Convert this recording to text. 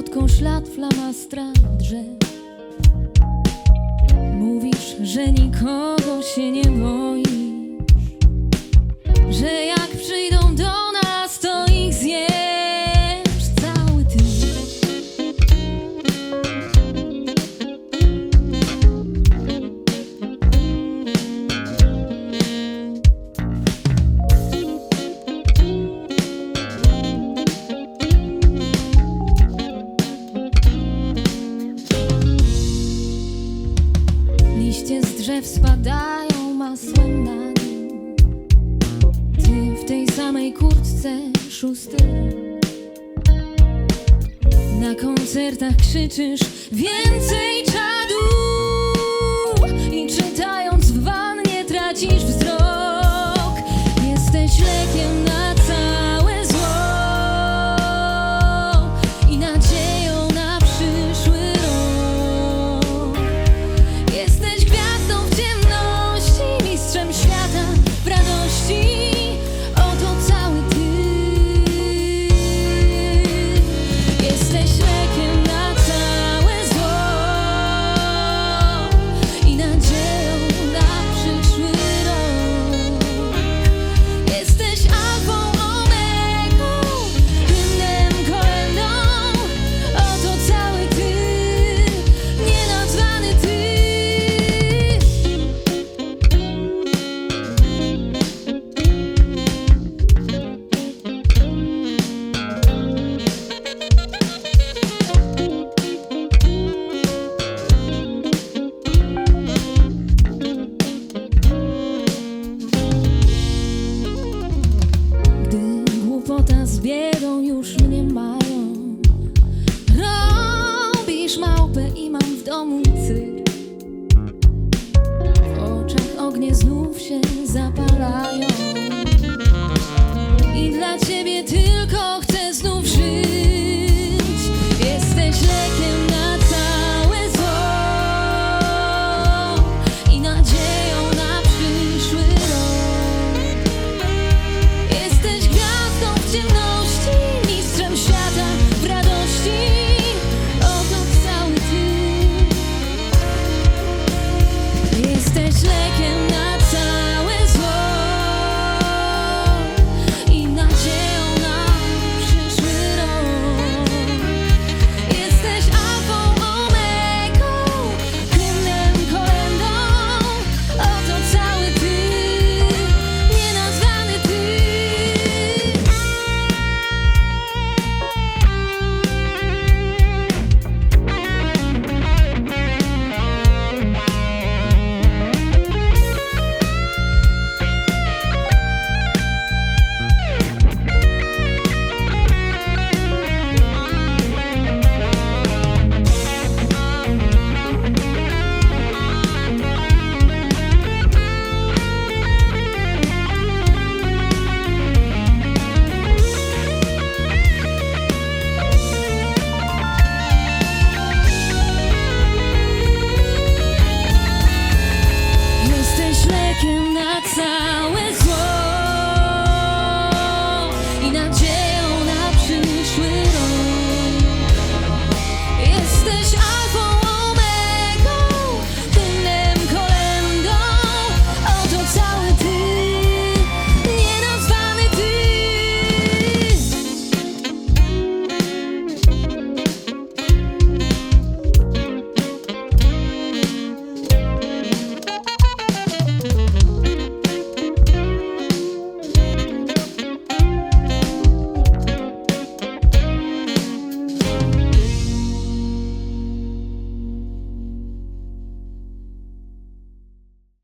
szczotką ślad flamastra drzew Mówisz, że nikogo się nie boisz Że spadają masłem na nim Ty w tej samej kurtce szósty. Na koncertach krzyczysz więcej czadu i mam w domu cyrk. W oczach ognie znów się zapalają.